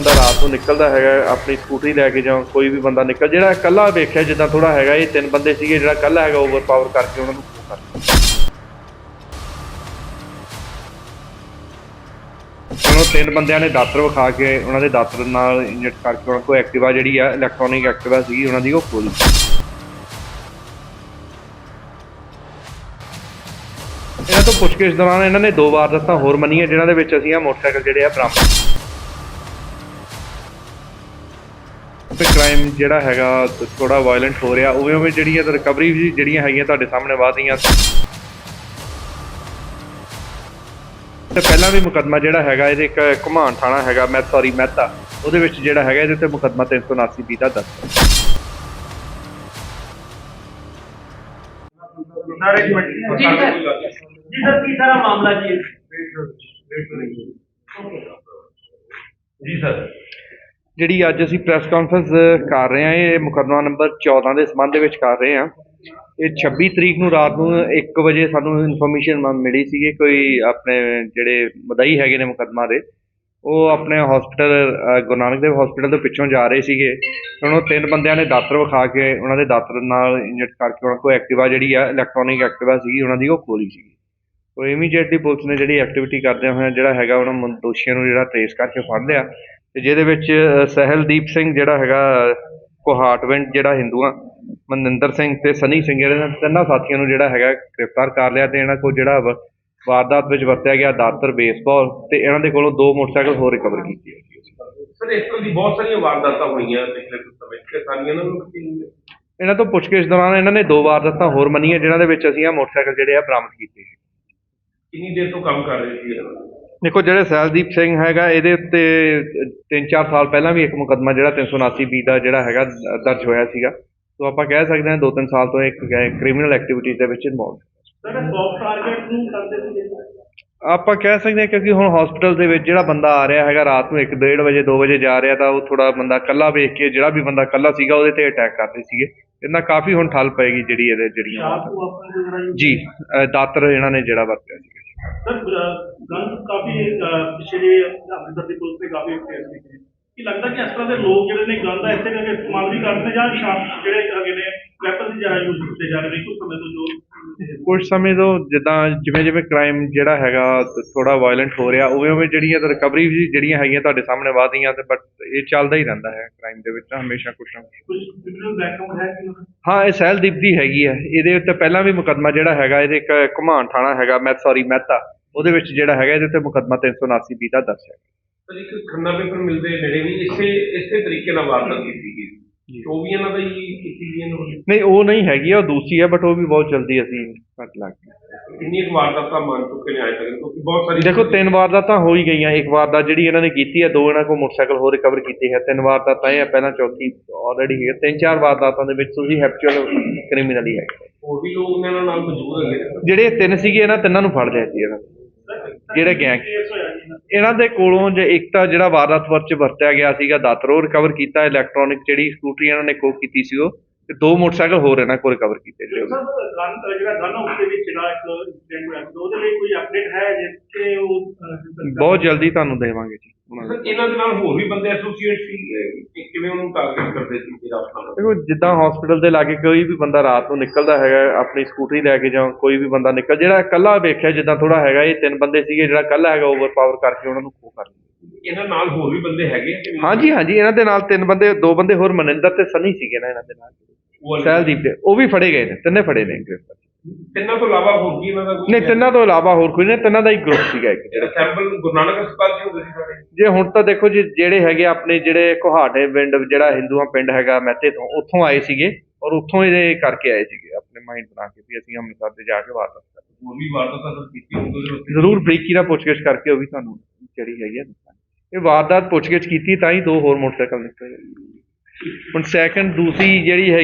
ਬੰਦਾ ਰਾਤ ਨੂੰ ਨਿਕਲਦਾ ਹੈਗਾ, ਆਪਣੀ ਸਕੂਟਰੀ ਲੈ ਕੇ ਜਾਂ ਕੋਈ ਵੀ ਬੰਦਾ ਨਿਕਲ, ਜਿਹੜਾ ਇਕੱਲਾ ਵੇਖਿਆ ਜਿੱਦਾਂ ਥੋੜਾ ਹੈਗਾ, ਇਹ ਤਿੰਨ ਬੰਦੇ ਸੀਗੇ ਜਿਹੜਾ ਇਕੱਲਾ ਹੈਗਾ ਓਵਰਪਾਵਰ ਕਰਕੇ ਉਹਨਾਂ ਨੂੰ ਉਹਨਾਂ ਤਿੰਨ ਬੰਦਿਆਂ ਨੇ ਦਾਤਰ ਵਿਖਾ ਕੇ, ਉਹਨਾਂ ਦੇ ਦਾਤਰ ਨਾਲ ਇੰਜੈਕਟ ਕਰਕੇ ਉਹਨਾਂ ਕੋਲ ਐਕਟਿਵਾ ਜਿਹੜੀ ਆ ਇਲੈਕਟ੍ਰੋਨਿਕ ਐਕਟਿਵਾ ਸੀਗੀ, ਉਹਨਾਂ ਦੀ ਉਹ ਖੋਲੀ ਇਹਨਾਂ ਤੋਂ ਪੁੱਛਗਿੱਛ ਦੌਰਾਨ ਇਹਨਾਂ ਨੇ ਦੋ ਵਾਰ ਦੱਸਾਂ ਹੋਰ ਮੰਨੀਆਂ, ਜਿਨ੍ਹਾਂ ਦੇ ਵਿੱਚ ਅਸੀਂ ਆ ਮੋਟਰਸਾਈਕਲ ਜਿਹੜੇ ਆ ਬਰਾਮਦ ਤੇ ਕ੍ਰਾਈਮ ਜਿਹੜਾ ਹੈਗਾ ਥੋੜਾ ਵਾਇਲੈਂਟ ਹੋ ਰਿਹਾ ਉਵੇਂ ਉਵੇਂ ਜਿਹੜੀਆਂ ਰਿਕਵਰੀ ਵੀ ਜਿਹੜੀਆਂ ਹੈਗੀਆਂ ਤੁਹਾਡੇ ਸਾਹਮਣੇ ਵਧ ਰਹੀਆਂ ਤੇ ਪਹਿਲਾਂ ਵੀ ਮੁਕੱਦਮਾ ਜਿਹੜਾ ਹੈਗਾ ਇਹਦੇ ਇੱਕ ਘੁਮਾਣ ਥਾਣਾ ਹੈਗਾ ਮੈਂ ਸੌਰੀ ਮਹਿਤਾ। ਉਹਦੇ ਵਿੱਚ ਜਿਹੜਾ ਹੈਗਾ ਇਹਦੇ ਤੇ ਮੁਕੱਦਮਾ 379 ਬੀ ਦਾ ਦਰਜ। ਹੈ ਜੀ ਸਰ ਜੀ ਸਰ ਕੀ ਸਾਰਾ ਮਾਮਲਾ ਜੀ? ਜੀ ਸਰ ਜਿਹੜੀ ਅੱਜ ਅਸੀਂ ਪ੍ਰੈਸ ਕਾਨਫਰੰਸ ਕਰ ਰਹੇ ਹਾਂ, ਇਹ ਮੁਕੱਦਮਾ ਨੰਬਰ 14 ਦੇ ਸੰਬੰਧ ਵਿੱਚ ਕਰ ਰਹੇ ਹਾਂ। ਇਹ 26 ਤਰੀਕ ਨੂੰ ਰਾਤ ਨੂੰ 1 ਵਜੇ ਸਾਨੂੰ ਇਨਫੋਰਮੇਸ਼ਨ ਮਿਲੀ ਸੀ ਕੋਈ ਆਪਣੇ ਜਿਹੜੇ ਮਦਈ ਹੈਗੇ ਨੇ ਮੁਕੱਦਮਾ ਦੇ, ਉਹ ਆਪਣੇ ਹਸਪੀਟਲ ਗੁਰੂ ਨਾਨਕ ਦੇਵ ਹਸਪੀਟਲ ਤੋਂ ਪਿੱਛੋਂ ਜਾ ਰਹੇ ਸੀਗੇ। ਉਹਨਾਂ ਤਿੰਨ ਬੰਦਿਆਂ ਨੇ ਦਾਤਰ ਵਿਖਾ ਕੇ ਉਹਨਾਂ ਦੇ ਦਾਤਰ ਨਾਲ ਇੰਜਟ ਕਰਕੇ ਉਹਨਾਂ ਕੋਲ ਐਕਟਿਵਾ ਜਿਹੜੀ ਆ ਇਲੈਕਟ੍ਰੋਨਿਕ ਐਕਟਿਵਾ ਸੀਗੀ, ਉਹਨਾਂ ਦੀ ਉਹ ਖੋਲੀ ਸੀਗੀ। ਸੋ ਇਮੀਡੀਏਟਲੀ ਪੁਲਿਸ ਨੇ ਜਿਹੜੀ ਐਕਟੀਵਿਟੀ ਕਰਦਿਆਂ ਹੋਇਆਂ ਜਿਹੜਾ ਹੈਗਾ, ਉਹਨਾਂ ਮੁੰ- ਦੋਸ਼ੀਆਂ ਨੂੰ ਜਿਹੜਾ ਟ੍ਰੇਸ ਕਰਕੇ ਫੜ ਲਿਆ। ਤੇ ਜਿਹਦੇ ਵਿੱਚ ਸਹਿਲਦੀਪ ਸਿੰਘ ਜਿਹੜਾ ਹੈਗਾ ਕੋਹਾਟਵਿੰਡ ਜਿਹੜਾ ਹਿੰਦੂਆਂ ਮਨਿੰਦਰ ਸਿੰਘ ਤੇ ਸਨੀ ਸਿੰਘ ਇਹਨਾਂ ਤਿੰਨਾਂ ਸਾਥੀਆਂ ਨੂੰ ਜਿਹੜਾ ਹੈਗਾ ਗ੍ਰਿਫਤਾਰ ਕਰ ਲਿਆ ਤੇ ਇਹਨਾਂ ਕੋਲ ਜਿਹੜਾ ਵਾਰਦਾਤ ਵਿੱਚ ਵਰਤਿਆ ਗਿਆ ਦਾਤਰ ਬੇਸਬਾਲ ਤੇ ਇਹਨਾਂ ਦੇ ਕੋਲੋਂ ਦੋ ਮੋਟਰਸਾਈਕਲ ਹੋਰ ਰਿਕਵਰ ਕੀਤੇ ਸਰ ਇਸ ਤਰ੍ਹਾਂ ਦੀ ਬਹੁਤ ਸਾਰੀਆਂ ਵਾਰਦਾਤਾਂ ਹੋਈਆਂ ਪਿਛਲੇ ਕੁਝ ਸਮੇਂ 'ਚ ਕਿਸਾਨੀਆਂ ਨੂੰ ਇਹਨਾਂ ਤੋਂ ਪੁੱਛਗਿੱਛ ਦੌਰਾਨ ਇਹਨਾਂ ਨੇ ਦੋ ਵਾਰਦਾਤਾਂ ਹੋਰ ਮੰਨੀਆਂ ਜਿਨ੍ਹਾਂ ਦੇ ਵਿੱਚ ਅਸੀਂ ਆ ਮੋਟਰਸਾਈਕਲ ਜਿਹੜੇ ਆ ਬਰਾਮਦ ਕੀਤੇ ਕਿੰਨੀ ਦੇਰ ਤੋਂ ਕੰਮ ਕਰ ਰਹੇ ਸੀ? ਦੇਖੋ ਜਿਹੜੇ ਸੈਲਦੀਪ ਸਿੰਘ ਹੈਗਾ ਇਹਦੇ ਉੱਤੇ 3-4 ਸਾਲ ਪਹਿਲਾਂ ਵੀ ਇੱਕ ਮੁਕੱਦਮਾ ਜਿਹੜਾ 379 ਬੀ ਦਾ ਜਿਹੜਾ ਹੈਗਾ ਦਰਜ ਹੋਇਆ ਸੀਗਾ। ਸੋ ਆਪਾਂ ਕਹਿ ਸਕਦੇ ਹਾਂ 2-3 ਸਾਲ ਤੋਂ ਇੱਕ ਕ੍ਰਿਮੀਨਲ ਐਕਟੀਵਿਟੀਜ਼ ਦੇ ਵਿੱਚ ਇਨਵੋਲਵ ਸਰ ਸੌਫਟ ਟਾਰਗੇਟ ਨੂੰ ਕਰਦੇ ਸੀ ਆਪਾਂ ਕਹਿ ਸਕਦੇ ਹਾਂ ਕਿਉਂਕਿ ਹੁਣ ਹਸਪੀਟਲ ਦੇ ਵਿੱਚ ਜਿਹੜਾ ਬੰਦਾ ਆ ਰਿਹਾ ਹੈਗਾ ਰਾਤ ਨੂੰ 1:30 ਵਜੇ 2 ਵਜੇ ਜਾ ਰਿਹਾ ਤਾਂ ਉਹ ਥੋੜਾ ਬੰਦਾ ਕੱਲਾ ਵੇਖ ਕੇ ਜਿਹੜਾ ਵੀ ਬੰਦਾ ਕੱਲਾ ਸੀਗਾ ਉਹਦੇ ਤੇ ਅਟੈਕ ਕਰਦੇ ਸੀਗੇ। ਇਹਨਾਂ ਕਾਫੀ ਹੁਣ ਠੱਲ ਪਏਗੀ ਜਿਹੜੀ ਇਹਦੇ ਜਿਹੜੀਆਂ ਜੀ ਦਾਤਰ ਇਹਨਾਂ ਨੇ ਜਿਹੜਾ ਵਰਤਿਆ ਸੀਗਾ। ਸਰ ਗੰਦ ਕਾਫੀ ਪਿਛਲੇ ਅੰਮ੍ਰਿਤਸਰ ਦੀ ਪੁਲਿਸ ਨੇ ਕਾਫੀ ਫੇਸ ਕੀਤੀ ਕੀ ਲੱਗਦਾ ਕਿ ਇਸ ਤਰ੍ਹਾਂ ਦੇ ਲੋਕ ਜਿਹੜੇ ਨੇ ਗੰਦ ਦਾ ਇਸੇ ਕਰਕੇ ਇਸਤੇਮਾਲ ਵੀ ਕਰਦੇ ਨੇ ਜਾਂ ਜਿਹੜੇ ਹੈਗੇ ਨੇ ਵੈਪਨ ਦੀ ਯੂਜ਼ ਕੀਤੇ ਜਾ ਰਹੇ ਨੇ ਕੁਝ ਸਮੇਂ ਤੋਂ ਜੋ ਕੁਝ ਸਮੇਂ ਤੋਂ ਜਿੱਦਾਂ ਜਿਵੇਂ ਜਿਵੇਂ ਕ੍ਰਾਈਮ ਜਿਹੜਾ ਹੈਗਾ ਥੋੜਾ ਵਾਇਲੈਂਟ ਹੋ ਰਿਹਾ ਉਵੇਂ ਉਵੇਂ ਜਿਹੜੀਆਂ ਰਿਕਵਰੀ ਵੀ ਜਿਹੜੀਆਂ ਹੈਗੀਆਂ ਤੁਹਾਡੇ ਸਾਹਮਣੇ ਵਧ ਰਹੀਆਂ ਤੇ ਬਟ ਇਹ ਚੱਲਦਾ ਹੀ ਰਹਿੰਦਾ ਹੈ ਕ੍ਰਾਈਮ ਦੇ ਵਿੱਚ ਤਾਂ ਹਮੇਸ਼ਾ ਕੁਛ ਨਾ। ਕੁਝ ਹੈ ਇਹ ਸਹਿਲਦੀਪ ਦੀ ਹੈਗੀ ਹੈ। ਇਹਦੇ ਉੱਤੇ ਪਹਿਲਾਂ ਵੀ ਮੁਕੱਦਮਾ ਜਿਹੜਾ ਹੈਗਾ ਇਹਦੇ ਇੱਕ ਘੁਮਾਣ ਥਾਣਾ ਹੈਗਾ ਮੈਂ ਸੌਰੀ ਮਹਿਤਾ। ਉਹਦੇ ਵਿੱਚ ਜਿਹੜਾ ਹੈਗਾ ਇਹਦੇ ਉੱਤੇ ਮੁਕੱਦਮਾ 379 ਬੀ ਦਾ ਦਰਜ ਹੈ। ਸਰ ਇੱਕ ਖੰਨਾ ਪੇਪਰ ਮਿਲਦੇ ਨੇੜੇ ਵੀ ਇਸੇ ਇਸੇ ਤਰੀਕੇ ਨਾਲ ਵਾਰਦਾਤ ਕੀਤੀ ਗਈ। ਉਹ ਵੀ ਇਹਨਾਂ ਦਾ ਹੀ ਕੀਤੀ ਗਈ ਇਹਨਾਂ ਨੂੰ ਨਹੀਂ ਉਹ ਨਹੀਂ ਹੈਗੀ ਆ, ਉਹ ਦੂਸਰੀ ਹੈ ਬਟ ਉਹ ਵੀ ਬਹੁਤ ਜਲਦੀ ਅਸੀਂ ਕੱਟ ਲਾਂਗੇ ਕਿੰਨੀ ਕੁ ਵਾਰਦਾਤਾਂ ਮੰਨ ਚੁੱਕੇ ਨੇ ਆਏ ਤੱਕ ਕਿਉਂਕਿ ਬਹੁਤ ਸਾਰੀ ਦੇਖੋ ਤਿੰਨ ਵਾਰਦਾਤਾਂ ਹੋ ਹੀ ਗਈਆਂ। ਇੱਕ ਵਾਰਦਾਤ ਜਿਹੜੀ ਇਹਨਾਂ ਨੇ ਕੀਤੀ ਹੈ ਦੋ ਇਹਨਾਂ ਕੋਲ ਮੋਟਰਸਾਈਕਲ ਹੋਰ ਰਿਕਵਰ ਕੀਤੇ ਹੈ। ਤਿੰਨ ਵਾਰਦਾਤਾਂ ਇਹ ਆ ਪਹਿਲਾਂ ਚੌਥੀ ਆਲਰੇਡੀ ਹੈ ਤਿੰਨ ਚਾਰ ਵਾਰਦਾਤਾਂ ਦੇ ਵਿੱਚ ਤੁਸੀਂ ਹੈਪਚੁਅਲ ਕ੍ਰਿਮੀਨਲ ਹੀ ਹੈ ਹੋਰ ਵੀ ਲੋਕ ਨੇ ਇਹਨਾਂ ਨਾਲ ਮੌਜੂਦ ਹੈਗੇ। ਨੇ। ਜਿਹੜੇ ਇਹ ਤਿੰਨ ਸੀਗੇ ਇਹਨਾਂ ਤਿੰਨਾਂ ਨੂੰ ਫੜ ਲਿਆ ਸੀ ਇਹਨਾਂ ਨੇ। ਜਿਹੜੇ ਗੈਂਗ ਹੋਇਆ ਇਹਨਾਂ ਦੇ ਕੋਲੋਂ ਜੇ ਇੱਕ ਤਾਂ ਜਿਹੜਾ ਵਾਰਦਾਤ ਵਰਚ ਵਰਤਿਆ ਗਿਆ ਸੀਗਾ ਦਾਤਰ ਉਹ ਰਿਕਵਰ ਕੀਤਾ ਇਲੈਕਟ੍ਰੋਨਿਕ ਜਿਹੜੀ ਸਕੂਟਰੀ ਇਹਨਾਂ ਨੇ ਖੋਹ ਕੀਤੀ ਸੀ ਉਹ ਤੇ ਦੋ ਮੋਟਰਸਾਈਕਲ ਹੋਰ ਇਹਨਾਂ ਕੋਲ ਰਿਕਵਰ ਕੀਤੇ ਜਿਹੜੇ ਸਰ ਗਨ ਜਿਹੜਾ ਗਨ ਹਾਊਸ ਦੇ ਵਿੱਚ ਜਿਹੜਾ ਇੱਕ incident ਹੋਇਆ ਉਹਦੇ ਲਈ ਕੋਈ ਅਪਡੇਟ ਹੈ ਜਿੱਥੇ ਉਹ ਅਹ, ਬਹੁਤ ਜਲਦੀ ਤੁਹਾਨੂੰ ਦੇਵਾਂਗੇ ਜੀ। ਇਹਨਾਂ ਦੇ ਨਾਲ ਹੋਰ ਵੀ ਬੰਦੇ ਐਸੋਸੀਏਟ ਸੀ ਕਿਵੇਂ ਉਹਨੂੰ ਟਾਰਗੇਟ ਕਰਦੇ ਸੀ ਜਿਹੜਾ ਆਪਣਾ ਦੇਖੋ ਜਿੱਦਾਂ ਹਸਪੀਟਲ ਦੇ ਲਾਗੇ ਕੋਈ ਵੀ ਬੰਦਾ ਰਾਤ ਨੂੰ ਨਿਕਲਦਾ ਹੈਗਾ ਆਪਣੀ ਸਕੂਟਰੀ ਲੈ ਕੇ ਜਾਂ ਕੋਈ ਵੀ ਬੰਦਾ ਨਿਕਲ ਜਿਹੜਾ ਇਕੱਲਾ ਵੇਖਿਆ ਜਿੱਦਾਂ ਥੋੜਾ ਹੈਗਾ ਇਹ ਤਿੰਨ ਬੰਦੇ ਸੀਗੇ ਜਿਹੜਾ ਇਕੱਲਾ ਹੈਗਾ ਓਵਰਪਾਵਰ ਕਰਕੇ ਉਹਨਾਂ ਨੂੰ ਖੋ ਕਰ ਲਿਆ। ਇਹਨਾਂ ਨਾਲ ਹੋਰ ਵੀ ਬੰਦੇ ਹੈਗੇ? ਹਾਂਜੀ ਹਾਂਜੀ ਇਹਨਾਂ ਦੇ ਨਾਲ ਤਿੰਨ ਬੰਦੇ ਦੋ ਬੰਦੇ ਹੋਰ ਮਨਿੰਦਰ ਤੇ ਸਨੀ ਸੀਗੇ ਨਾ ਇਹਨਾਂ ਦੇ ਨਾਲ। ਸਹਿਲਦੀਪ ਦੇ ਉਹ ਵੀ ਫੜੇ ਗਏ ਨੇ ਤਿੰਨੇ ਫੜੇ ਨੇ ਗ੍ਰਿਫਤਾਰ। ਤਿੰਨਾਂ ਤੋਂ ਇਲਾਵਾ ਹੋਰ ਕੀ ਇਹਨਾਂ ਦਾ ਕੋਈ ਨਹੀਂ ਤਿੰਨਾਂ ਤੋਂ ਇਲਾਵਾ ਹੋਰ ਕੋਈ ਨਹੀਂ ਤਿੰਨਾਂ ਦਾ ਹੀ ਗਰੁੱਪ ਸੀਗਾ ਇੱਕ। ਜਿਹੜਾ ਸੈਂਪਲ ਗੁਰੂ ਨਾਨਕ ਹਸਪਤਾਲ ਚ ਹੁੰਦੇ ਸੀ ਸਾਰੇ? ਜੇ ਹੁਣ ਤਾਂ ਦੇਖੋ ਜੀ ਜਿਹੜੇ ਹੈਗੇ ਆਪਣੇ ਜਿਹੜੇ ਕੋਹਾਟੇ ਪਿੰਡ ਜਿਹੜਾ ਹਿੰਦੂਆਂ ਪਿੰਡ ਹੈਗਾ ਮਹਿਤੇ ਤੋਂ ਉੱਥੋਂ ਆਏ ਸੀਗੇ ਔਰ ਉੱਥੋਂ ਇਹ ਕਰਕੇ ਆਏ ਸੀਗੇ ਆਪਣੇ ਮਾਈਂਡ ਬਣਾ ਕੇ ਵੀ ਅਸੀਂ ਅੰਮ੍ਰਿਤਸਰ ਤੇ ਜਾ ਕੇ ਵਾਪਸ ਕਰਾਂਗੇ ਹੋਰ ਵੀ ਵਾਰਦਾਤਾਂ ਸਰ ਕੀਤੀ ਹੁੰਦੀ ਜ਼ਰੂਰ ਬਰੀਕੀ ਨਾਲ ਪੁੱਛਗਿੱਛ ਕਰਕੇ ਉਹ ਵੀ ਤੁਹਾਨੂੰ ਜਿਹੜੀ ਹੈਗੀ ਆ ਦੱਸਾਂਗੇ। ਇਹ ਵਾਰਦਾਤ ਪੁੱਛਗਿੱਛ ਕੀਤੀ ਤਾਂ ਹੀ ਦੋ ਹੋਰ ਮੋਟਰਸਾਈਕਲ ਨਿਕਲੇ। ਹੁਣ ਸੈਕੰਡ ਦੂਸਰੀ ਜਿਹੜੀ ਹੈ